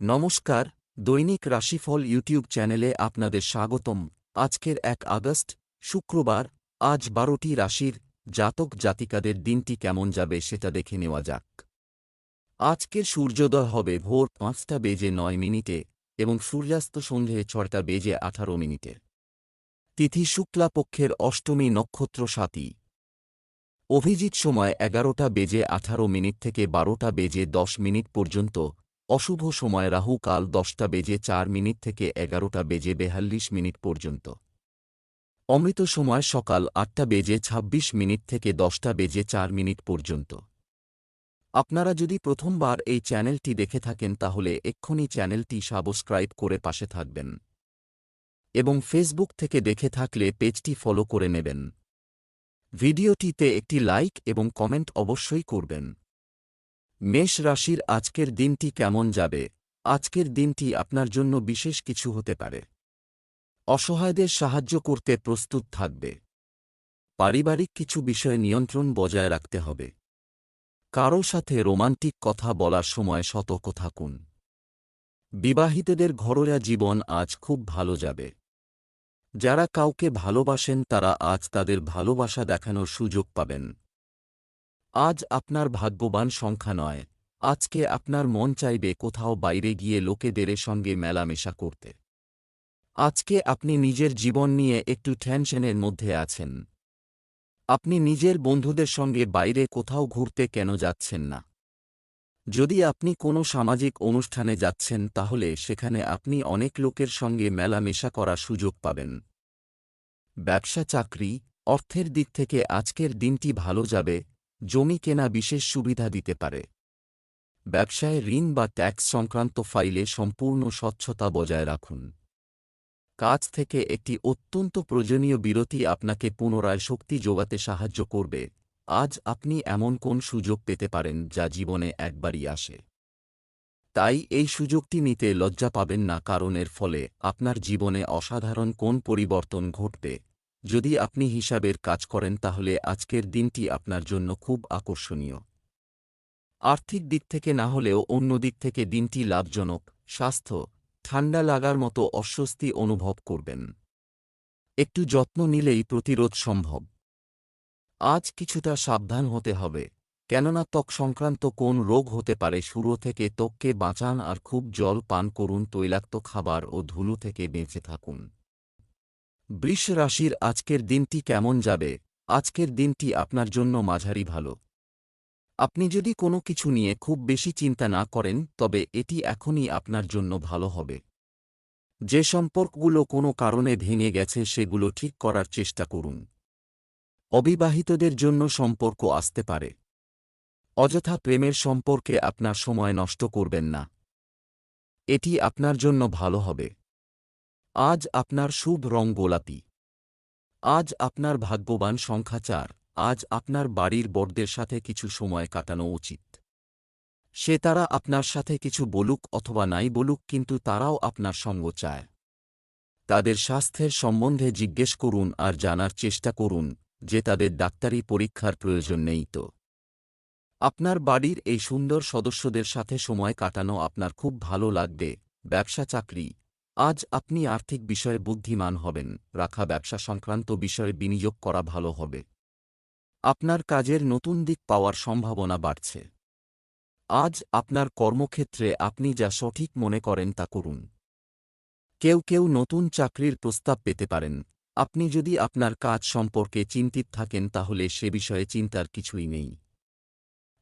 নমস্কার, দৈনিক রাশিফল ইউটিউব চ্যানেলে আপনাদের স্বাগতম। আজকের এক আগস্ট, শুক্রবার, আজ বারোটি রাশির জাতক জাতিকাদের দিনটি কেমন যাবে সেটা দেখে নেওয়া যাক। আজকের সূর্যোদয় হবে ভোর পাঁচটা বেজে নয় মিনিটে এবং সূর্যাস্ত সন্ধে ছয়টা বেজে আঠারো মিনিটে। তিথি শুক্লা পক্ষের অষ্টমী নক্ষত্র সাতী অভিজিৎ সময় এগারোটা বেজে আঠারো মিনিট থেকে বারোটা বেজে দশ মিনিট পর্যন্ত অশুভ সময় রাহু কাল দশটা বেজে চার মিনিট থেকে এগারোটা বেজে বেহাল্লিশ মিনিট পর্যন্ত। অমৃত সময় সকাল আটটা বেজে ২৬ মিনিট থেকে দশটা বেজে চার মিনিট পর্যন্ত। আপনারা যদি প্রথমবার এই চ্যানেলটি দেখে থাকেন তাহলে এক্ষুনি চ্যানেলটি সাবস্ক্রাইব করে পাশে থাকবেন। এবং ফেসবুক থেকে দেখে থাকলে পেজটি ফলো করে নেবেন। ভিডিওটিতে একটি লাইক এবং কমেন্ট অবশ্যই করবেন। মেষ রাশির আজকের দিনটি কেমন যাবে? আজকের দিনটি আপনার জন্য বিশেষ কিছু হতে পারে। অসহায়দের সাহায্য করতে প্রস্তুত থাকবে। পারিবারিক কিছু বিষয়ে নিয়ন্ত্রণ বজায় রাখতে হবে। কারও সাথে রোমান্টিক কথা বলার সময় সতর্ক থাকুন। বিবাহিতদের ঘরোয়া জীবন আজ খুব ভালো যাবে। যারা কাউকে ভালোবাসেন তারা আজ তাদের ভালোবাসা দেখানোর সুযোগ পাবেন। আজ আপনার ভাগ্যবান সংখ্যা নয়। আজকে আপনার মন চাইবে কোথাও বাইরে গিয়ে লোকেদের সঙ্গে মেলামেশা করতে। আজকে আপনি নিজের জীবন নিয়ে একটু টেনশনের মধ্যে আছেন। আপনি নিজের বন্ধুদের সঙ্গে বাইরে কোথাও ঘুরতে কেন যাচ্ছেন না? যদি আপনি কোনো সামাজিক অনুষ্ঠানে যাচ্ছেন, তাহলে সেখানে আপনি অনেক লোকের সঙ্গে মেলামেশা করার সুযোগ পাবেন। ব্যবসা চাকরি, অর্থের দিক থেকে আজকের দিনটি ভালো যাবে জমি কেনা বিশেষ সুবিধা দিতে পারে। ব্যবসায় ঋণ বা ট্যাক্স সংক্রান্ত ফাইলে সম্পূর্ণ স্বচ্ছতা বজায় রাখুন। কাজ থেকে একটি অত্যন্ত প্রয়োজনীয় বিরতি আপনাকে পুনরায় শক্তি যোগাতে সাহায্য করবে। আজ আপনি এমন কোন সুযোগ পেতে পারেন যা জীবনে একবারই আসে? তাই এই সুযোগটি নিতে লজ্জা পাবেন না, কারণ এর ফলে আপনার জীবনে অসাধারণ কোন পরিবর্তন ঘটবে। যদি আপনি হিসাবের কাজ করেন, তাহলে আজকের দিনটি আপনার জন্য খুব আকর্ষণীয়। আর্থিক দিক থেকে না হলেও অন্য দিক থেকে দিনটি লাভজনক, স্বাস্থ্য, ঠান্ডা লাগার মতো অস্বস্তি অনুভব করবেন। একটু যত্ন নিলেই প্রতিরোধ সম্ভব। আজ কিছুটা সাবধান হতে হবে, কেননা ত্বক সংক্রান্ত কোন রোগ হতে পারে, শুরু থেকে ত্বককে বাঁচান আর খুব জল পান করুন, তৈলাক্ত খাবার ও ধুলো থেকে বেঁচে থাকুন। বৃষ রাশির আজকের দিনটি কেমন যাবে? আজকের দিনটি আপনার জন্য মাঝারি ভালো। আপনি যদি কোনো কিছু নিয়ে খুব বেশি চিন্তা না করেন, তবে এটি এখনই আপনার জন্য ভালো হবে। যে সম্পর্কগুলো কোনো কারণে ভেঙে গেছে, সেগুলো ঠিক করার চেষ্টা করুন। অবিবাহিতদের জন্য সম্পর্ক আসতে পারে। অযথা প্রেমের সম্পর্কে আপনার সময় নষ্ট করবেন না। এটি আপনার জন্য ভালো হবে। আজ আপনার শুভ রং গোলাপি। আজ আপনার ভাগ্যবান সংখ্যা চার। আজ আপনার বাড়ির বড়দের সাথে কিছু সময় কাটানো উচিত। সে তারা আপনার সাথে কিছু বলুক অথবা নাই বলুক, কিন্তু তারাও আপনার সঙ্গ চায়। তাদের স্বাস্থ্যের সম্বন্ধে জিজ্ঞেস করুন আর জানার চেষ্টা করুন, যে তাদের ডাক্তারি পরীক্ষার প্রয়োজন নেই তো। আপনার বাড়ির এই সুন্দর সদস্যদের সাথে সময় কাটানো আপনার খুব ভালো লাগবে। ব্যবসা চাকরি আজ আপনি আর্থিক বিষয়ে বুদ্ধিমান হবেন, রাখা ব্যবসা সংক্রান্ত বিষয়ে বিনিয়োগ করা ভালো হবে। আপনার কাজের নতুন দিক পাওয়ার সম্ভাবনা বাড়ছে। আজ আপনার কর্মক্ষেত্রে আপনি যা সঠিক মনে করেন তা করুন। কেউ কেউ নতুন চাকরির প্রস্তাব পেতে পারেন। আপনি যদি আপনার কাজ সম্পর্কে চিন্তিত থাকেন, তাহলে সে বিষয়ে চিন্তার কিছুই নেই।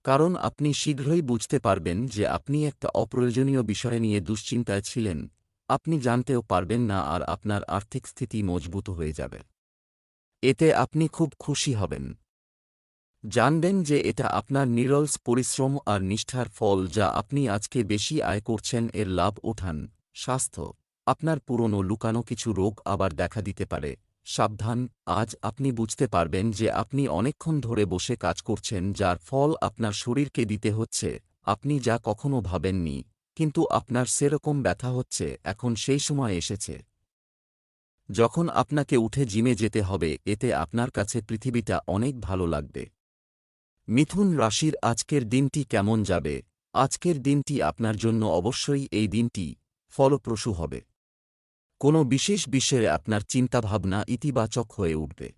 কারণ আপনি শীঘ্রই বুঝতে পারবেন যে আপনি একটা অপ্রয়োজনীয় বিষয় নিয়ে দুশ্চিন্তায় ছিলেন। আপনি জানতেও পারবেন না আর আপনার আর্থিক স্থিতি মজবুত হয়ে যাবে। এতে আপনি খুব খুশি হবেন। জানবেন যে এটা আপনার নিরলস পরিশ্রম আর নিষ্ঠার ফল যা আপনি আজকে বেশি আয় করছেন এর লাভ ওঠান। স্বাস্থ্য, আপনার পুরনো লুকানো কিছু রোগ আবার দেখা দিতে পারে। সাবধান, আজ আপনি বুঝতে পারবেন যে আপনি অনেকক্ষণ ধরে বসে কাজ করছেন যার ফল আপনার শরীরকে দিতে হচ্ছে। আপনি যা কখনো ভাবেননি। কিন্তু আপনার সেরকম ব্যথা হচ্ছে, এখন সেই সময় এসেছে। যখন আপনাকে উঠে জিমে যেতে হবে, এতে আপনার কাছে পৃথিবীটা অনেক ভালো লাগবে। মিথুন রাশির আজকের দিনটি কেমন যাবে? আজকের দিনটি আপনার জন্য অবশ্যই এই দিনটি ফলপ্রসূ হবে। কোনো বিশেষ বিষয়ে আপনার চিন্তাভাবনা ইতিবাচক হয়ে উঠবে।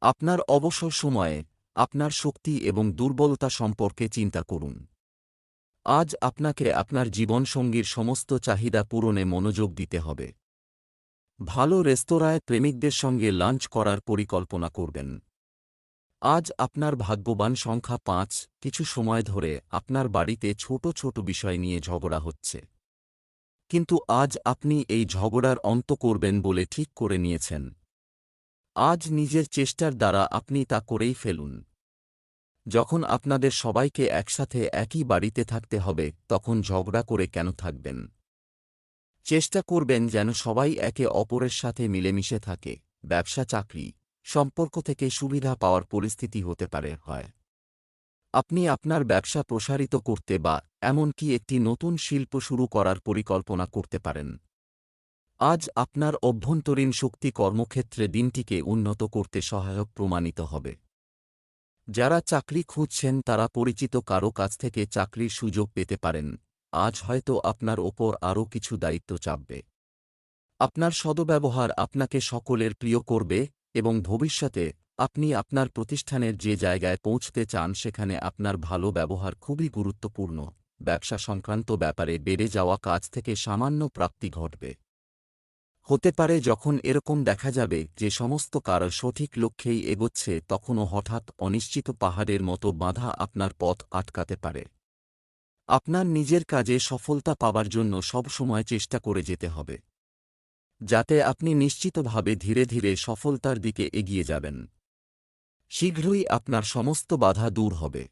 আপনার অবসর সময়ে আপনার শক্তি এবং দুর্বলতা সম্পর্কে চিন্তা করুন। আজ আপনাকে আপনার জীবনসঙ্গীর সমস্ত চাহিদা পূরণে মনোযোগ দিতে হবে। ভালো রেস্তোরাঁয় প্রেমিকদের সঙ্গে লাঞ্চ করার পরিকল্পনা করবেন। আজ আপনার ভাগ্যবান সংখ্যা পাঁচ, কিছু সময় ধরে আপনার বাড়িতে ছোট ছোট বিষয় নিয়ে ঝগড়া হচ্ছে। কিন্তু আজ আপনি এই ঝগড়ার অন্ত করবেন বলে ঠিক করে নিয়েছেন। আজ নিজের চেষ্টার দ্বারা আপনি তা করেই ফেলুন। যখন আপনাদের সবাইকে একসাথে একই বাড়িতে থাকতে হবে, তখন ঝগড়া করে কেন থাকবেন? চেষ্টা করবেন যেন সবাই একে অপরের সাথে মিলেমিশে থাকে। ব্যবসা, চাকরি, সম্পর্ক থেকে সুবিধা পাওয়ার পরিস্থিতি হতে পারে, হয়। আপনি আপনার ব্যবসা প্রসারিত করতে বা এমনকি একটি নতুন শিল্প শুরু করার পরিকল্পনা করতে পারেন। আজ আপনার অভ্যন্তরীণ শক্তি কর্মক্ষেত্রে দিনটিকে উন্নত করতে সহায়ক প্রমাণিত হবে। যারা চাকরি খুঁজছেন তারা পরিচিত কারও কাছ থেকে চাকরির সুযোগ পেতে পারেন। আজ হয়তো আপনার ওপর আরও কিছু দায়িত্ব চাপবে। আপনার সদব্যবহার আপনাকে সকলের প্রিয় করবে এবং ভবিষ্যতে আপনি আপনার প্রতিষ্ঠানের যে জায়গায় পৌঁছতে চান সেখানে আপনার ভালো ব্যবহার খুবই গুরুত্বপূর্ণ। ব্যবসা সংক্রান্ত ব্যাপারে বেড়ে যাওয়া কাজ থেকে সামান্য প্রাপ্তি ঘটবে। হতে পারে যখন এরকম দেখা যাবে যে সমস্ত কারও সঠিক লক্ষ্যেই এগোচ্ছে তখনও হঠাৎ অনিশ্চিত পাহাড়ের মতো বাধা আপনার পথ আটকাতে পারে। আপনার নিজের কাজে সফলতা পাবার জন্য সবসময় চেষ্টা করে যেতে হবে। যাতে আপনি নিশ্চিতভাবে ধীরে ধীরে সফলতার দিকে এগিয়ে যাবেন। শীঘ্রই আপনার সমস্ত বাধা দূর হবে।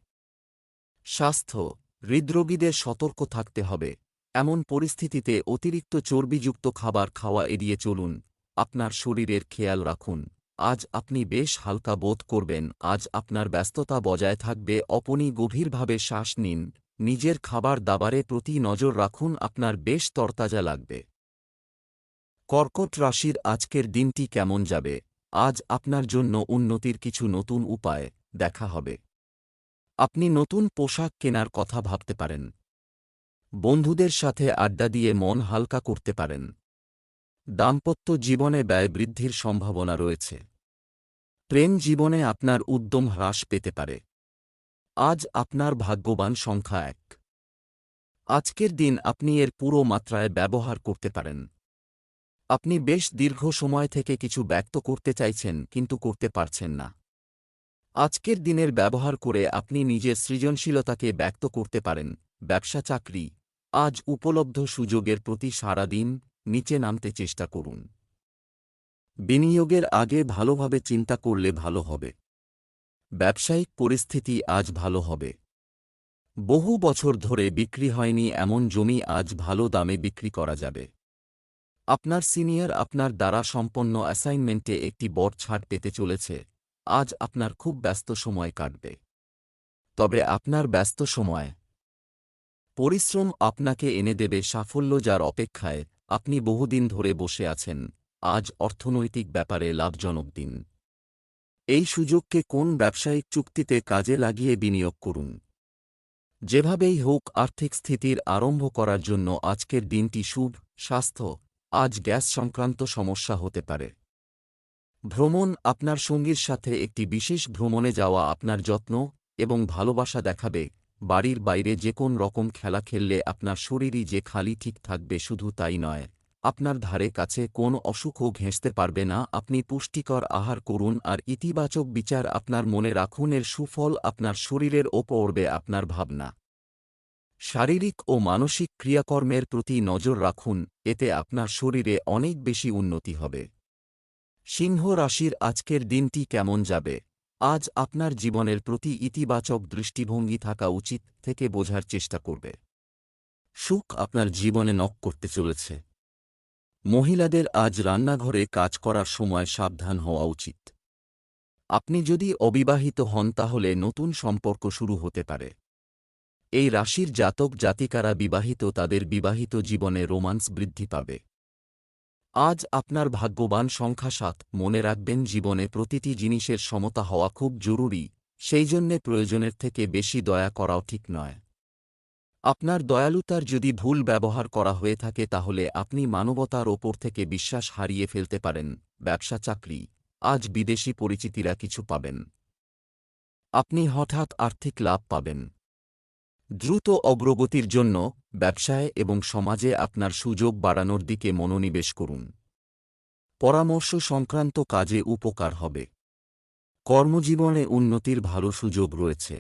স্বাস্থ্য, হৃদরোগীদের সতর্ক থাকতে হবে। এমন পরিস্থিতিতে অতিরিক্ত চর্বিযুক্ত খাবার খাওয়া এড়িয়ে চলুন। আপনার শরীরের খেয়াল রাখুন। আজ আপনি বেশ হালকা বোধ করবেন। আজ আপনার ব্যস্ততা বজায় থাকবে। অপনি গভীরভাবে শ্বাস নিন। নিজের খাবার দাবারে প্রতি নজর রাখুন। আপনার বেশ তরতাজা লাগবে। কর্কট রাশির আজকের দিনটি কেমন যাবে? আজ আপনার জন্য উন্নতির কিছু নতুন উপায় দেখা হবে। আপনি নতুন পোশাক কেনার কথা ভাবতে পারেন। বন্ধুদের সাথে আড্ডা দিয়ে মন হালকা করতে পারেন। দাম্পত্য জীবনে ব্যয় বৃদ্ধির সম্ভাবনা রয়েছে। প্রেম জীবনে আপনার উদ্যম হ্রাস পেতে পারে। আজ আপনার ভাগ্যবান সংখ্যা এক। আজকের দিন আপনি এর পুরো মাত্রায় ব্যবহার করতে পারেন। আপনি বেশ দীর্ঘ সময় থেকে কিছু ব্যক্ত করতে চাইছেন কিন্তু করতে পারছেন না। আজকের দিনের ব্যবহার করে আপনি নিজের সৃজনশীলতাকে ব্যক্ত করতে পারেন। ব্যবসা চাকরি আজ উপলব্ধ সুযোগের প্রতি সারাদিন নিচে নামতে চেষ্টা করুন। বিনিয়োগের আগে ভালোভাবে চিন্তা করলে ভালো হবে। ব্যবসায়িক পরিস্থিতি আজ ভালো হবে। বহু বছর ধরে বিক্রি হয়নি এমন জমি আজ ভালো দামে বিক্রি করা যাবে। আপনার সিনিয়র আপনার দ্বারা সম্পন্ন অ্যাসাইনমেন্টে একটি বড় ছাড় পেতে চলেছে। আজ আপনার খুব ব্যস্ত সময় কাটবে। তবে আপনার ব্যস্ত সময় পরিশ্রম আপনাকে এনে দেবে সাফল্য যার অপেক্ষায় আপনি বহুদিন ধরে বসে আছেন। আজ অর্থনৈতিক ব্যাপারে লাভজনক দিন। এই সুযোগকে কোন ব্যবসায়িক চুক্তিতে কাজে লাগিয়ে বিনিয়োগ করুন। যেভাবেই হোক আর্থিক স্থিতির আরম্ভ করার জন্য আজকের দিনটি শুভ, স্বাস্থ্য, আজ গ্যাস সংক্রান্ত সমস্যা হতে পারে। ভ্রমণ আপনার সঙ্গীর সাথে একটি বিশেষ ভ্রমণে যাওয়া আপনার যত্ন এবং ভালোবাসা দেখাবে বাড়ির বাইরে যে কোন রকম খেলা খেললে আপনার শরীরই যে খালি ঠিক থাকবে শুধু তাই নয়। আপনার ধারে কাছে কোন অসুখও ঘেঁষতে পারবে না, আপনি পুষ্টিকর আহার করুন আর ইতিবাচক বিচার আপনার মনে রাখুন, এর সুফল আপনার শরীরের ওপর পড়বে আপনার ভাবনা। শারীরিক ও মানসিক ক্রিয়াকর্মের প্রতি নজর রাখুন, এতে আপনার শরীরে অনেক বেশি উন্নতি হবে। সিংহ রাশির আজকের দিনটি কেমন যাবে? আজ আপনার জীবনের প্রতি ইতিবাচক দৃষ্টিভঙ্গি থাকা উচিত থেকে বোঝার চেষ্টা করবে। সুখ আপনার জীবনে নক করতে চলেছে। মহিলাদের আজ রান্নাঘরে কাজ করার সময় সাবধান হওয়া উচিত। আপনি যদি অবিবাহিত হন তাহলে নতুন সম্পর্ক শুরু হতে পারে। এই রাশির জাতক জাতিকারা বিবাহিত তাদের বিবাহিত জীবনে রোমান্স বৃদ্ধি পাবে। আজ আপনার ভাগ্যবান সংখ্যা সাত। মনে রাখবেন, জীবনে প্রতিটি জিনিসের সমতা হওয়া খুব জরুরি, সেই জন্যে প্রয়োজনের থেকে বেশি দয়া করাও ঠিক নয়। আপনার দয়ালুতার যদি ভুল ব্যবহার করা হয়ে থাকে, তাহলে আপনি মানবতার ওপর থেকে বিশ্বাস হারিয়ে ফেলতে পারেন। ব্যবসা, চাকরি, আজ বিদেশি পরিচিতিরা কিছু পাবেন। আপনি হঠাৎ আর্থিক লাভ পাবেন। দ্রুত অগ্রগতির জন্য ব্যবসায় এবং সমাজে আপনার সুযোগ বাড়ানোর দিকে মনোনিবেশ করুন। পরামর্শ সংক্রান্ত কাজে উপকার হবে। কর্মজীবনে উন্নতির ভালো সুযোগ রয়েছে।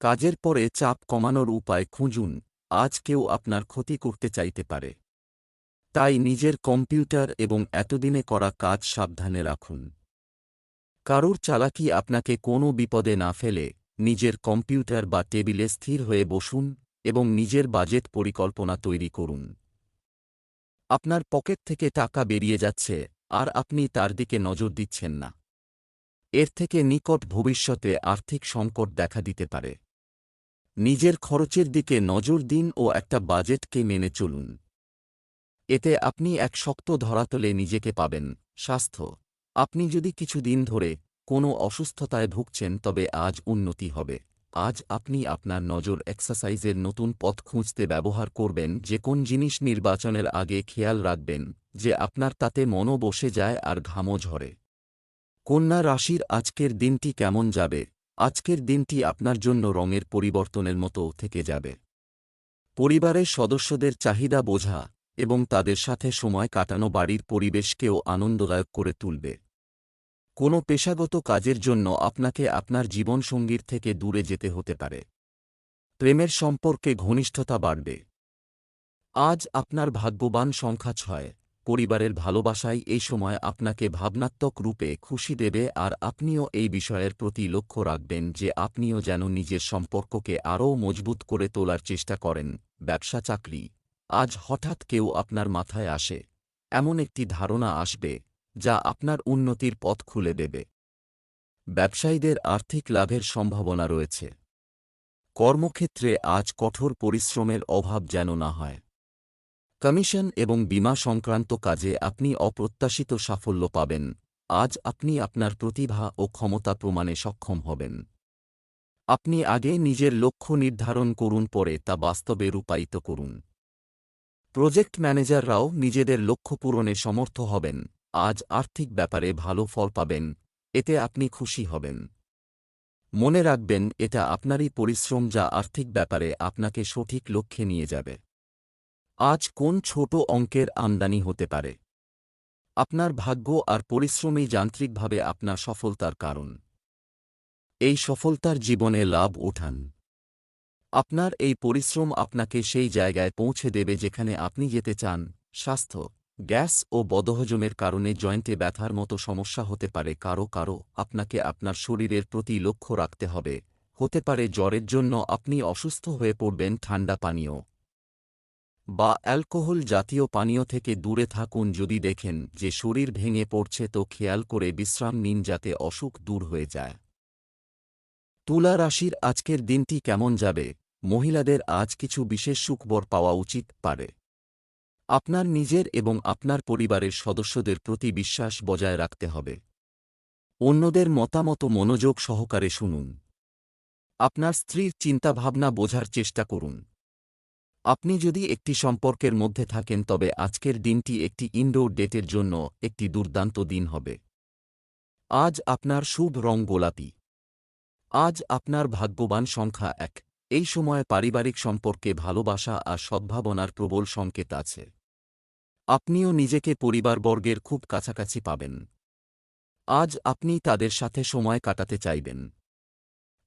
কাজের পরে চাপ কমানোর উপায় খুঁজুন, আজ কেউ আপনার ক্ষতি করতে চাইতে পারে। তাই নিজের কম্পিউটার এবং এতদিনে করা কাজ সাবধানে রাখুন। কারুর চালাকি আপনাকে কোনো বিপদে না ফেলে নিজের কম্পিউটার বা টেবিলে স্থির হয়ে বসুন এবং নিজের বাজেট পরিকল্পনা তৈরি করুন। আপনার পকেট থেকে টাকা বেরিয়ে যাচ্ছে আর আপনি তার দিকে নজর দিচ্ছেন না। এর থেকে নিকট ভবিষ্যতে আর্থিক সংকট দেখা দিতে পারে। নিজের খরচের দিকে নজর দিন ও একটা বাজেটকে মেনে চলুন। এতে আপনি এক শক্ত ধরাতলে নিজেকে পাবেন। স্বাস্থ্য। আপনি যদি কিছুদিন ধরে কোনো অসুস্থতায় ভুগছেন তবে আজ উন্নতি হবে। আজ আপনি আপনার নজর এক্সারসাইজের নতুন পথ খুঁজতে ব্যবহার করবেন, যে কোন জিনিস নির্বাচনের আগে খেয়াল রাখবেন, যে আপনার তাতে মনও বসে যায় আর ঘামও ঝরে। কন্যা রাশির আজকের দিনটি কেমন যাবে? আজকের দিনটি আপনার জন্য রঙের পরিবর্তনের মতো থেকে যাবে। পরিবারের সদস্যদের চাহিদা বোঝা এবং তাদের সাথে সময় কাটানো বাড়ির পরিবেশকেও আনন্দদায়ক করে তুলবে। কোনো পেশাগত কাজের জন্য আপনাকে আপনার জীবনসঙ্গীর থেকে দূরে যেতে হতে পারে। প্রেমের সম্পর্কে ঘনিষ্ঠতা বাড়বে। আজ আপনার ভাগ্যবান সংখ্যা ছয়, পরিবারের ভালোবাসাই এই সময় আপনাকে ভাবনাত্মক রূপে খুশি দেবে আর আপনিও এই বিষয়ের প্রতি লক্ষ্য রাখবেন যে আপনিও যেন নিজের সম্পর্ককে আরও মজবুত করে তোলার চেষ্টা করেন, ব্যবসা, চাকরি। আজ হঠাৎ কেউ আপনার মাথায় আসে, এমন একটি ধারণা আসবে যা আপনার উন্নতির পথ খুলে দেবে। ব্যবসায়ীদের আর্থিক লাভের সম্ভাবনা রয়েছে। কর্মক্ষেত্রে আজ কঠোর পরিশ্রমের অভাব যেন না হয়। কমিশন এবং বিমা সংক্রান্ত কাজে আপনি অপ্রত্যাশিত সাফল্য পাবেন। আজ আপনি আপনার প্রতিভা ও ক্ষমতা প্রমাণে সক্ষম হবেন। আপনি আগে নিজের লক্ষ্য নির্ধারণ করুন, পরে তা বাস্তবে রূপায়িত করুন। প্রজেক্ট ম্যানেজাররাও নিজেদের লক্ষ্য পূরণে সমর্থ হবেন। আজ আর্থিক ব্যাপারে ভালো ফল পাবেন, এতে আপনি খুশি হবেন। মনে রাখবেন, এটা আপনারই পরিশ্রম যা আর্থিক ব্যাপারে আপনাকে সঠিক লক্ষ্যে নিয়ে যাবে। আজ কোন ছোট অঙ্কের আমদানি হতে পারে? আপনার ভাগ্য আর পরিশ্রমই যান্ত্রিকভাবে আপনার সফলতার কারণ। এই সফলতার জীবনে লাভ ওঠান আপনার এই পরিশ্রম আপনাকে সেই জায়গায় পৌঁছে দেবে যেখানে আপনি যেতে চান, স্বাস্থ্য। গ্যাস ও বদহজমের কারণে জয়েন্টে ব্যথার মতো সমস্যা হতে পারে। কারও কারও আপনাকে আপনার শরীরের প্রতি লক্ষ্য রাখতে হবে। হতে পারে জ্বরের জন্য আপনি অসুস্থ হয়ে পড়বেন ঠান্ডা পানীয় বা অ্যালকোহল জাতীয় পানীয় থেকে দূরে থাকুন। যদি দেখেন যে শরীর ভেঙে পড়ছে তো খেয়াল করে বিশ্রাম নিন যাতে অসুখ দূর হয়ে যায়। তুলা রাশির আজকের দিনটি কেমন যাবে? মহিলাদের আজ কিছু বিশেষ সুখবর পাওয়া উচিত পারে। আপনার নিজের এবং আপনার পরিবারের সদস্যদের প্রতি বিশ্বাস বজায় রাখতে হবে। অন্যদের মতামত মনোযোগ সহকারে শুনুন। আপনার স্ত্রীর চিন্তাভাবনা বোঝার চেষ্টা করুন। আপনি যদি একটি সম্পর্কের মধ্যে থাকেন, তবে আজকের দিনটি একটি ইনডোর ডেটের জন্য একটি দুর্দান্ত দিন হবে। আজ আপনার শুভ রং গোলাপি। আজ আপনার ভাগ্যবান সংখ্যা এক। এই সময় পারিবারিক সম্পর্কে ভালোবাসা আর সদ্ভাবনার প্রবল সংকেত আছে। আপনিও নিজেকে পরিবারবর্গের খুব কাছাকাছি পাবেন। আজ আপনি তাদের সাথে সময় কাটাতে চাইবেন।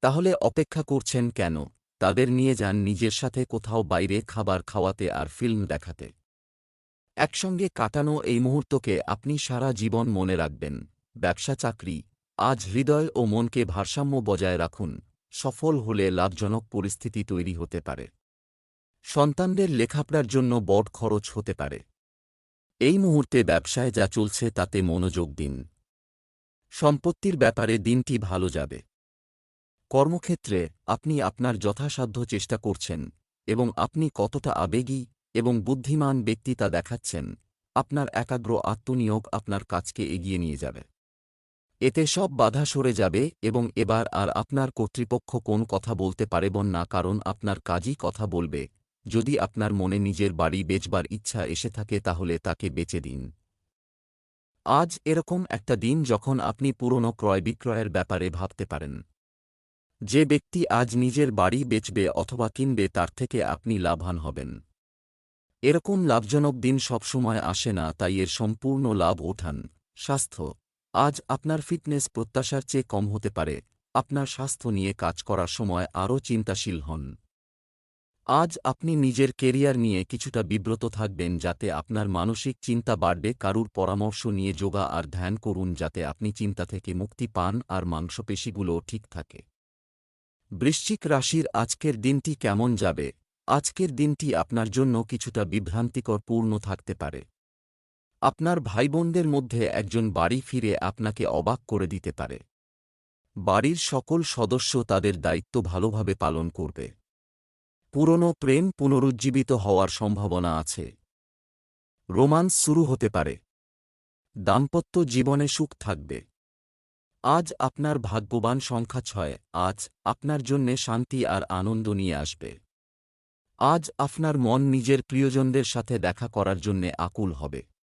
তাহলে অপেক্ষা করছেন কেন? তাদের নিয়ে যান নিজের সাথে কোথাও বাইরে খাবার খাওয়াতে আর ফিল্ম দেখাতে। একসঙ্গে কাটানো এই মুহূর্তকে আপনি সারা জীবন মনে রাখবেন। ব্যবসা চাকরি, আজ হৃদয় ও মনকে ভারসাম্য বজায় রাখুন। সফল হলে লাভজনক পরিস্থিতি তৈরি হতে পারে। সন্তানদের লেখাপড়ার জন্য বড় খরচ হতে পারে। এই মুহূর্তে ব্যবসায় যা চলছে তাতে মনোযোগ দিন। সম্পত্তির ব্যাপারে দিনটি ভালো যাবে। কর্মক্ষেত্রে আপনি আপনার যথাসাধ্য চেষ্টা করছেন এবং আপনি কতটা আবেগী এবং বুদ্ধিমান ব্যক্তি তা দেখাচ্ছেন, আপনার একাগ্র আত্মনিয়োগ আপনার কাজকে এগিয়ে নিয়ে যাবে। এতে সব বাধা সরে যাবে এবং এবার আর আপনার কর্তৃপক্ষ কোন কথা বলতে পারেবন না কারণ আপনার কাজই কথা বলবে। যদি আপনার মনে নিজের বাড়ি বেচবার ইচ্ছা এসে থাকে তাহলে তাকে বেচে দিন। আজ এরকম একটা দিন যখন আপনি পুরনো ক্রয় বিক্রয়ের ব্যাপারে ভাবতে পারেন। যে ব্যক্তি আজ নিজের বাড়ি বেচবে অথবা কিনবে তার থেকে আপনি লাভান হবেন। এরকম লাভজনক দিন সবসময় আসে না, তাই এর সম্পূর্ণ লাভ ওঠান। স্বাস্থ্য আজ আপনার ফিটনেস প্রত্যাশার চেয়ে কম হতে পারে। আপনার স্বাস্থ্য নিয়ে কাজ করার সময় আরও চিন্তাশীল হন। আজ আপনি নিজের কেরিয়ার নিয়ে কিছুটা বিব্রত থাকবেন যাতে আপনার মানসিক চিন্তা বাড়বে। কারুর পরামর্শ নিয়ে যোগা আর ধ্যান করুন যাতে আপনি চিন্তা থেকে মুক্তি পান আর মাংসপেশিগুলো ঠিক থাকে। বৃশ্চিক রাশির আজকের দিনটি কেমন যাবে? আজকের দিনটি আপনার জন্য কিছুটা বিভ্রান্তিকর পূর্ণ থাকতে পারে। আপনার ভাইবোনদের মধ্যে একজন বাড়ি ফিরে আপনাকে অবাক করে দিতে পারে। বাড়ির সকল সদস্য তাদের দায়িত্ব ভালোভাবে পালন করবে। পুরনো প্রেম পুনরুজ্জীবিত হওয়ার সম্ভাবনা আছে। রোমান্স শুরু হতে পারে। দাম্পত্য জীবনে সুখ থাকবে। আজ আপনার ভাগ্যবান সংখ্যা ছয়, আজ আপনার জন্যে শান্তি আর আনন্দ নিয়ে আসবে। আজ আপনার মন নিজের প্রিয়জনদের সাথে দেখা করার জন্যে আকুল হবে।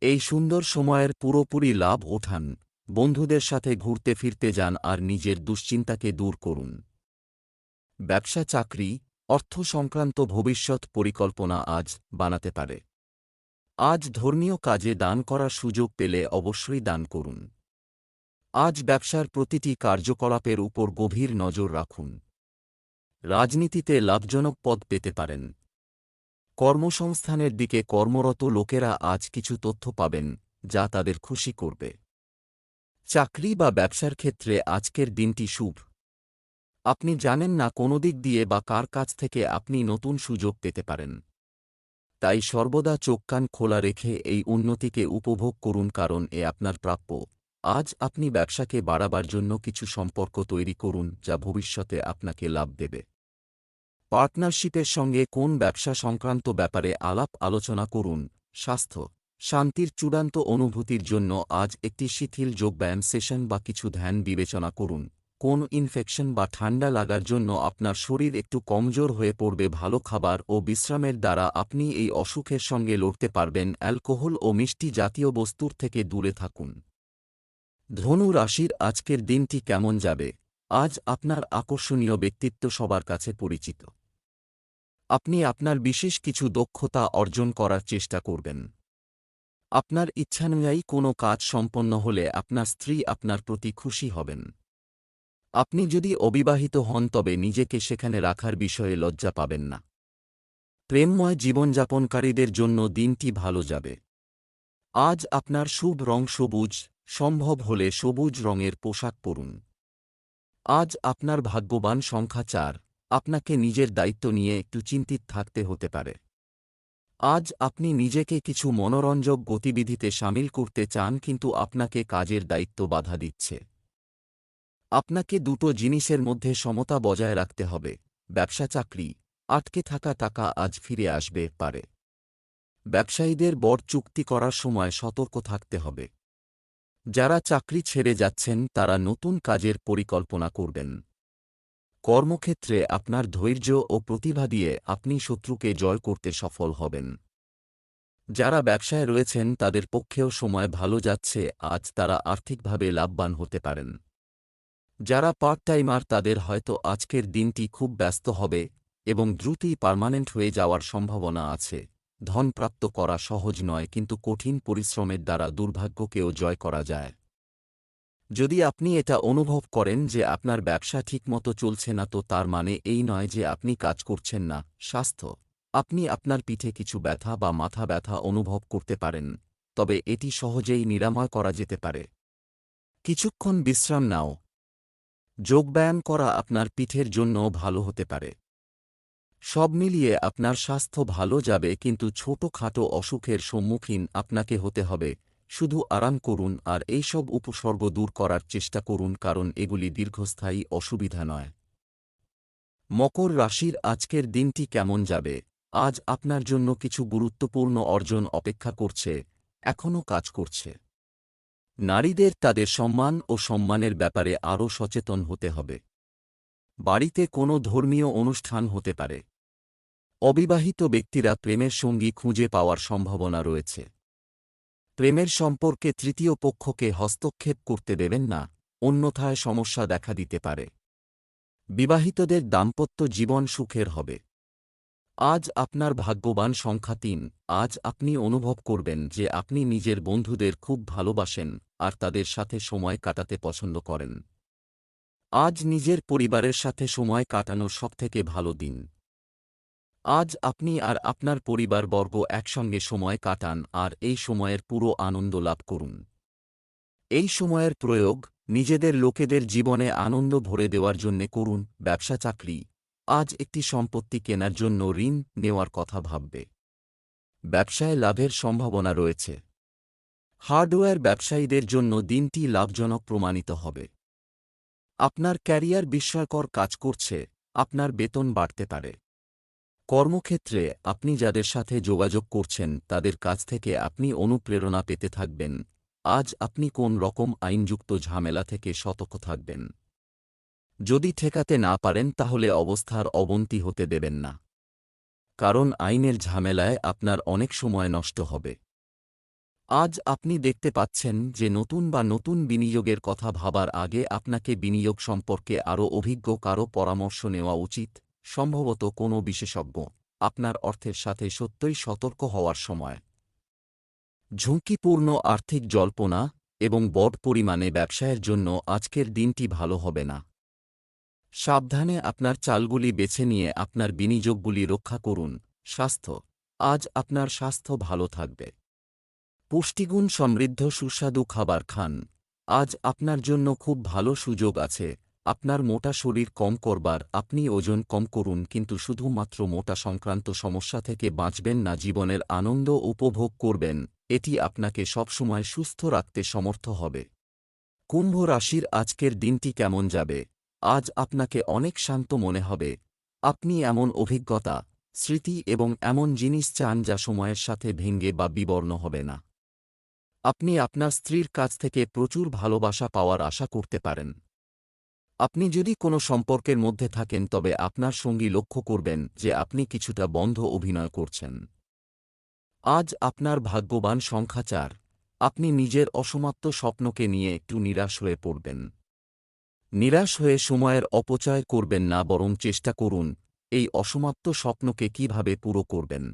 এই সুন্দর সময়ের পুরোপুরি লাভ ওঠান। বন্ধুদের সাথে ঘুরতে ফিরতে যান আর নিজের দুশ্চিন্তাকে দূর করুন। ব্যবসা চাকরি, অর্থ সংক্রান্ত ভবিষ্যৎ পরিকল্পনা আজ বানাতে পারে। আজ ধর্মীয় কাজে দান করার সুযোগ পেলে অবশ্যই দান করুন। আজ ব্যবসার প্রতিটি কার্যকলাপের উপর গভীর নজর রাখুন। রাজনীতিতে লাভজনক পদ পেতে পারেন। কর্মসংস্থানের দিকে কর্মরত লোকেরা আজ কিছু তথ্য পাবেন, যা তাদের খুশি করবে। চাকরি বা ব্যবসার ক্ষেত্রে আজকের দিনটি শুভ। আপনি জানেন না কোনো দিক দিয়ে বা কার কাছ থেকে আপনি নতুন সুযোগ পেতে পারেন। তাই সর্বদা চোখ কান খোলা রেখে এই উন্নতিকে উপভোগ করুন কারণ এ আপনার প্রাপ্য। আজ আপনি ব্যবসাকে বাড়াবার জন্য কিছু সম্পর্ক তৈরি করুন, যা ভবিষ্যতে আপনাকে লাভ দেবে। পার্টনারশিপের সঙ্গে কোন ব্যবসা সংক্রান্ত ব্যাপারে আলাপ আলোচনা করুন। স্বাস্থ্য, শান্তির চূড়ান্ত অনুভূতির জন্য আজ একটি শিথিল যোগব্যায়াম সেশন বা কিছু ধ্যান বিবেচনা করুন। কোন ইনফেকশন বা ঠান্ডা লাগার জন্য আপনার শরীর একটু কমজোর হয়ে পড়বে ভালো খাবার ও বিশ্রামের দ্বারা আপনি এই অসুখের সঙ্গে লড়তে পারবেন অ্যালকোহল ও মিষ্টি জাতীয় বস্তুর থেকে দূরে থাকুন। ধনু রাশির আজকের দিনটি কেমন যাবে? আজ আপনার আকর্ষণীয় ব্যক্তিত্ব সবার কাছে পরিচিত। আপনি আপনার বিশেষ কিছু দক্ষতা অর্জন করার চেষ্টা করবেন। আপনার ইচ্ছানুযায়ী কোনো কাজ সম্পন্ন হলে আপনার স্ত্রী আপনার প্রতি খুশি হবেন। আপনি যদি অবিবাহিত হন তবে নিজেকে সেখানে রাখার বিষয়ে লজ্জা পাবেন না। প্রেমময় জীবনযাপনকারীদের জন্য দিনটি ভালো যাবে। আজ আপনার শুভ রং সবুজ, সম্ভব হলে সবুজ রঙের পোশাক পরুন। আজ আপনার ভাগ্যবান সংখ্যা চার। আপনাকে নিজের দায়িত্ব নিয়ে একটু চিন্তিত থাকতে হতে পারে। আজ আপনি নিজেকে কিছু মনোরঞ্জক গতিবিধিতে সামিল করতে চান কিন্তু আপনাকে কাজের দায়িত্ব বাধা দিচ্ছে। আপনাকে দুটো জিনিসের মধ্যে সমতা বজায় রাখতে হবে। ব্যবসা চাকরি, আটকে থাকা টাকা আজ ফিরে আসবে পারে। ব্যবসায়ীদের বড় চুক্তি করার সময় সতর্ক থাকতে হবে। যারা চাকরি ছেড়ে যাচ্ছেন, তারা নতুন কাজের পরিকল্পনা করবেন। কর্মক্ষেত্রে আপনার ধৈর্য ও প্রতিভা দিয়ে আপনি শত্রুকে জয় করতে সফল হবেন। যারা ব্যবসায় রয়েছেন, তাদের পক্ষেও সময় ভালো যাচ্ছে, আজ তারা আর্থিকভাবে লাভবান হতে পারেন। যারা পার্ট টাইমার তাদের হয়তো আজকের দিনটি খুব ব্যস্ত হবে এবং দ্রুতই পার্মানেন্ট হয়ে যাওয়ার সম্ভাবনা আছে। ধন প্রাপ্ত করা সহজ নয়, কিন্তু কঠিন পরিশ্রমের দ্বারা দুর্ভাগ্যকেও জয় করা যায়। যদি আপনি এটা অনুভব করেন যে আপনার ব্যবসা ঠিকমতো চলছে না, তো তার মানে এই নয় যে আপনি কাজ করছেন না। স্বাস্থ্য। আপনি আপনার পিঠে কিছু ব্যথা বা মাথা ব্যথা অনুভব করতে পারেন, তবে এটি সহজেই নিরাময় করা যেতে পারে। কিছুক্ষণ বিশ্রাম নাও। যোগব্যায়াম করা আপনার পিঠের জন্য ভালো হতে পারে। সব মিলিয়ে আপনার স্বাস্থ্য ভালো যাবে, কিন্তু ছোটখাটো অসুখের সম্মুখীন আপনাকে হতে হবে। শুধু আরাম করুন আর এইসব উপসর্গ দূর করার চেষ্টা করুন, কারণ এগুলি দীর্ঘস্থায়ী অসুবিধা নয়। মকর রাশির আজকের দিনটি কেমন যাবে? আজ আপনার জন্য কিছু গুরুত্বপূর্ণ অর্জন অপেক্ষা করছে, এখনও কাজ করছে। নারীদের তাদের সম্মান ও সম্মানের ব্যাপারে আরও সচেতন হতে হবে। বাড়িতে কোনো ধর্মীয় অনুষ্ঠান হতে পারে। অবিবাহিত ব্যক্তিরা প্রেমের সঙ্গী খুঁজে পাওয়ার সম্ভাবনা রয়েছে। প্রেমের সম্পর্কে তৃতীয় পক্ষকে হস্তক্ষেপ করতে দেবেন না, অন্যথায় সমস্যা দেখা দিতে পারে। বিবাহিতদের দাম্পত্য জীবন সুখের হবে। আজ আপনার ভাগ্যবান সংখ্যা তিন, আজ আপনি অনুভব করবেন যে আপনি নিজের বন্ধুদের খুব ভালোবাসেন আর তাদের সাথে সময় কাটাতে পছন্দ করেন। আজ নিজের পরিবারের সাথে সময় কাটানোর সবথেকে ভালো দিন। আজ আপনি আর আপনার পরিবারবর্গ একসঙ্গে সময় কাটান আর এই সময়ের পুরো আনন্দ লাভ করুন। এই সময়ের প্রয়োগ নিজেদের লোকেদের জীবনে আনন্দ ভরে দেওয়ার জন্যে করুন ব্যবসা চাকরি। আজ একটি সম্পত্তি কেনার জন্য ঋণ নেওয়ার কথা ভাববে। ব্যবসায় লাভের সম্ভাবনা রয়েছে। হার্ডওয়্যার ব্যবসায়ীদের জন্য দিনটি লাভজনক প্রমাণিত হবে। আপনার ক্যারিয়ার বিস্ময়কর কাজ করছে, আপনার বেতন বাড়তে পারে। কর্মক্ষেত্রে আপনি যাদের সাথে যোগাযোগ করছেন, তাদের কাছ থেকে আপনি অনুপ্রেরণা পেতে থাকবেন। আজ আপনি কোন রকম আইনযুক্ত ঝামেলা থেকে সতর্ক থাকবেন? যদি ঠেকাতে না পারেন, তাহলে অবস্থার অবনতি হতে দেবেন না। কারণ আইনের ঝামেলায় আপনার অনেক সময় নষ্ট হবে। আজ আপনি দেখতে পাচ্ছেন যে নতুন বা নতুন বিনিয়োগের কথা ভাবার আগে আপনাকে বিনিয়োগ সম্পর্কে আরও অভিজ্ঞ কারও পরামর্শ নেওয়া উচিত। সম্ভবত কোনো বিশেষজ্ঞ, আপনার অর্থের সাথে সত্যই সতর্ক হওয়ার সময়। ঝুঁকিপূর্ণ আর্থিক জল্পনা এবং বড় পরিমাণে ব্যবসায়ের জন্য আজকের দিনটি ভালো হবে না। সাবধানে আপনার চালগুলি বেছে নিয়ে আপনার বিনিয়োগগুলি রক্ষা করুন। স্বাস্থ্য, আজ আপনার স্বাস্থ্য ভালো থাকবে। পুষ্টিগুণ সমৃদ্ধ সুস্বাদু খাবার খান। আজ আপনার জন্য খুব ভালো সুযোগ আছে। আপনার মোটা শরীর কম করবার, আপনি ওজন কম করুন, কিন্তু শুধুমাত্র মোটা সংক্রান্ত সমস্যা থেকে বাঁচবেন না, জীবনের আনন্দ উপভোগ করবেন। এটি আপনাকে সবসময় সুস্থ রাখতে সমর্থ হবে। কুম্ভ রাশির আজকের দিনটি কেমন যাবে? আজ আপনাকে অনেক শান্ত মনে হবে। আপনি এমন অভিজ্ঞতা, স্মৃতি এবং এমন জিনিস চান যা সময়ের সাথে ভেঙ্গে বা বিবর্ণ হবে না। আপনি আপনার স্ত্রীর কাছ থেকে প্রচুর ভালোবাসা পাওয়ার আশা করতে পারেন। আপনি যদি কোনো সম্পর্কের মধ্যে থাকেন, তবে আপনার সঙ্গী লক্ষ্য করবেন যে আপনি কিছুটা বন্ধ অভিনয় করছেন। আজ আপনার ভাগ্যবান সংখ্যা চার। আপনি নিজের অসমাপ্ত স্বপ্নকে নিয়ে একটু নিরাশ হয়ে পড়বেন। নিরাশ হয়ে সময়ের অপচয় করবেন না, বরং চেষ্টা করুন এই অসমাপ্ত স্বপ্নকে কীভাবে পুরো করবেন।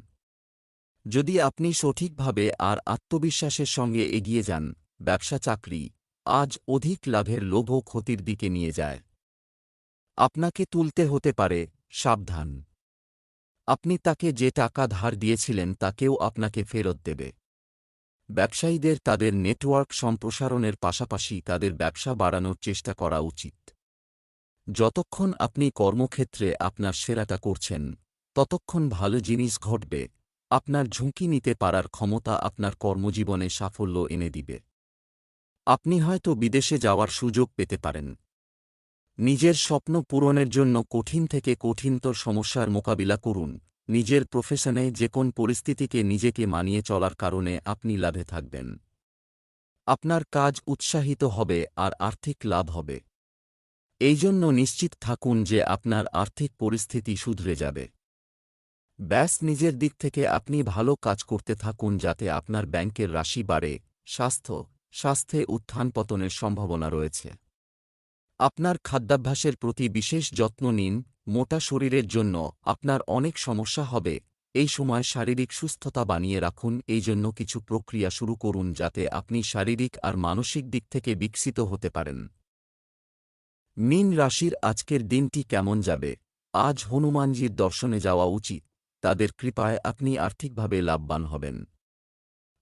যদি আপনি সঠিকভাবে আর আত্মবিশ্বাসের সঙ্গে এগিয়ে যান, ব্যবসা, চাকরি আজ অধিক লাভের লোভ ক্ষতির দিকে নিয়ে যায়। আপনাকে তুলতে হতে পারে, সাবধান। আপনি তাকে যে টাকা ধার দিয়েছিলেন তাকেও আপনাকে ফেরত দেবে। ব্যবসায়ীদের তাদের নেটওয়ার্ক সম্প্রসারণের পাশাপাশি তাদের ব্যবসা বাড়ানোর চেষ্টা করা উচিত। যতক্ষণ আপনি কর্মক্ষেত্রে আপনার সেরাটা করছেন, ততক্ষণ ভালো জিনিস ঘটবে। আপনার ঝুঁকি নিতে পারার ক্ষমতা আপনার কর্মজীবনে সাফল্য এনে দিবে। আপনি হয়তো বিদেশে যাওয়ার সুযোগ পেতে পারেন। নিজের স্বপ্ন পূরণের জন্য কঠিন থেকে কঠিনতর সমস্যার মোকাবিলা করুন। নিজের প্রফেশনে যে কোন পরিস্থিতিকে নিজেকে মানিয়ে চলার কারণে আপনি লাভে থাকবেন। আপনার কাজ উৎসাহিত হবে আর আর্থিক লাভ হবে। এই জন্য নিশ্চিত থাকুন যে আপনার আর্থিক পরিস্থিতি শুধরে যাবে। ব্যাস, নিজের দিক থেকে আপনি ভালো কাজ করতে থাকুন যাতে আপনার ব্যাংকের রাশি বাড়ে। স্বাস্থ্য স্বাস্থ্যে উত্থান পতনের সম্ভাবনা রয়েছে। আপনার খাদ্যাভ্যাসের প্রতি বিশেষ যত্ন নিন, মোটা শরীরের জন্য আপনার অনেক সমস্যা হবে, এই সময় শারীরিক সুস্থতা বানিয়ে রাখুন, এই জন্য কিছু প্রক্রিয়া শুরু করুন যাতে আপনি শারীরিক আর মানসিক দিক থেকে বিকশিত হতে পারেন। মীন রাশির আজকের দিনটি কেমন যাবে? আজ হনুমানজির দর্শনে যাওয়া উচিত, তাদের কৃপায় আপনি আর্থিকভাবে লাভবান হবেন।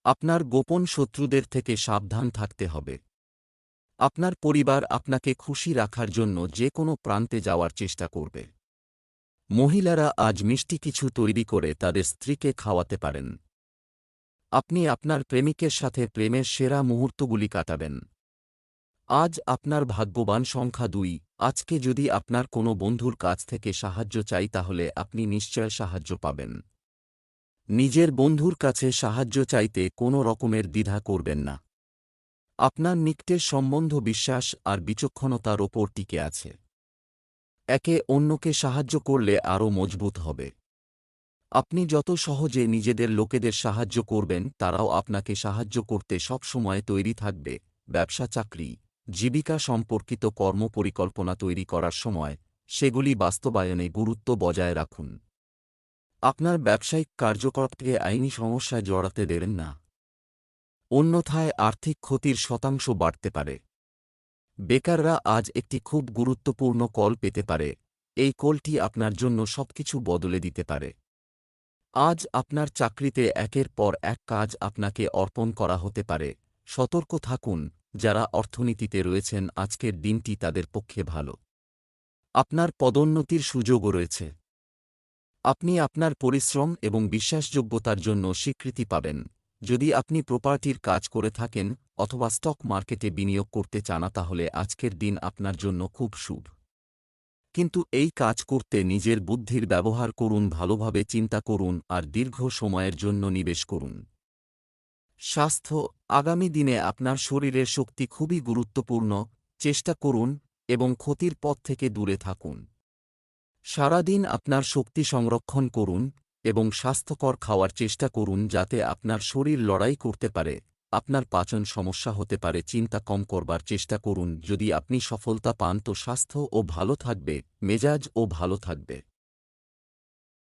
আপনার গোপন শত্রুদের থেকে সাবধান থাকতে হবে। আপনার পরিবার আপনাকে খুশি রাখার জন্য যে কোনো প্রান্তে যাওয়ার চেষ্টা করবে। মহিলারা আজ মিষ্টি কিছু তৈরি করে তাদের স্ত্রীকে খাওয়াতে পারেন। আপনি আপনার প্রেমিকের সাথে প্রেমের সেরা মুহূর্তগুলি কাটাবেন। আজ আপনার ভাগ্যবান সংখ্যা দুই। আজকে যদি আপনার কোনো বন্ধুর কাছ থেকে সাহায্য চাই তাহলে আপনি নিশ্চয় সাহায্য পাবেন। নিজের বন্ধুর কাছে সাহায্য চাইতে কোনো রকমের দ্বিধা করবেন না। আপনার নিকটের সম্বন্ধ বিশ্বাস আর বিচক্ষণতার ওপর টিকে আছে। একে অন্যকে সাহায্য করলে আরও মজবুত হবে। আপনি যত সহজে নিজেদের লোকেদের সাহায্য করবেন, তারাও আপনাকে সাহায্য করতে সবসময় তৈরি থাকবে। ব্যবসা, চাকরি, জীবিকা সম্পর্কিত কর্মপরিকল্পনা তৈরি করার সময় সেগুলি বাস্তবায়নে গুরুত্ব বজায় রাখুন। আপনার ব্যবসায়িক কার্যকলাপকে আইনি সমস্যায় জড়াতে দেবেন না। অন্যথায় আর্থিক ক্ষতির শতাংশ বাড়তে পারে। বেকাররা আজ একটি খুব গুরুত্বপূর্ণ কল পেতে পারে। এই কলটি আপনার জন্য সবকিছু বদলে দিতে পারে। আজ আপনার চাকরিতে একের পর এক কাজ আপনাকে অর্পণ করা হতে পারে। সতর্ক থাকুন, যারা অর্থনীতিতে রয়েছেন, আজকের দিনটি তাদের পক্ষে ভালো। আপনার পদোন্নতির সুযোগও রয়েছে। আপনি আপনার পরিশ্রম এবং বিশ্বাসযোগ্যতার জন্য স্বীকৃতি পাবেন। যদি আপনি প্রপার্টির কাজ করে থাকেন অথবা স্টক মার্কেটে বিনিয়োগ করতে চান, তাহলে আজকের দিন আপনার জন্য খুব শুভ। কিন্তু এই কাজ করতে নিজের বুদ্ধির ব্যবহার করুন, ভালোভাবে চিন্তা করুন আর দীর্ঘ সময়ের জন্য নিবেশ করুন। স্বাস্থ্য, আগামী দিনে আপনার শরীরের শক্তি খুবই গুরুত্বপূর্ণ। চেষ্টা করুন এবং ক্ষতির পথ থেকে দূরে থাকুন। সারাদিন আপনার শক্তি সংরক্ষণ করুন এবং স্বাস্থ্যকর খাওয়ার চেষ্টা করুন যাতে আপনার শরীর লড়াই করতে পারে, আপনার পাচন সমস্যা হতে পারে, চিন্তা কম করবার চেষ্টা করুন, যদি আপনি সফলতা পান তো স্বাস্থ্য ও ভালো থাকবে, মেজাজ ও ভালো থাকবে।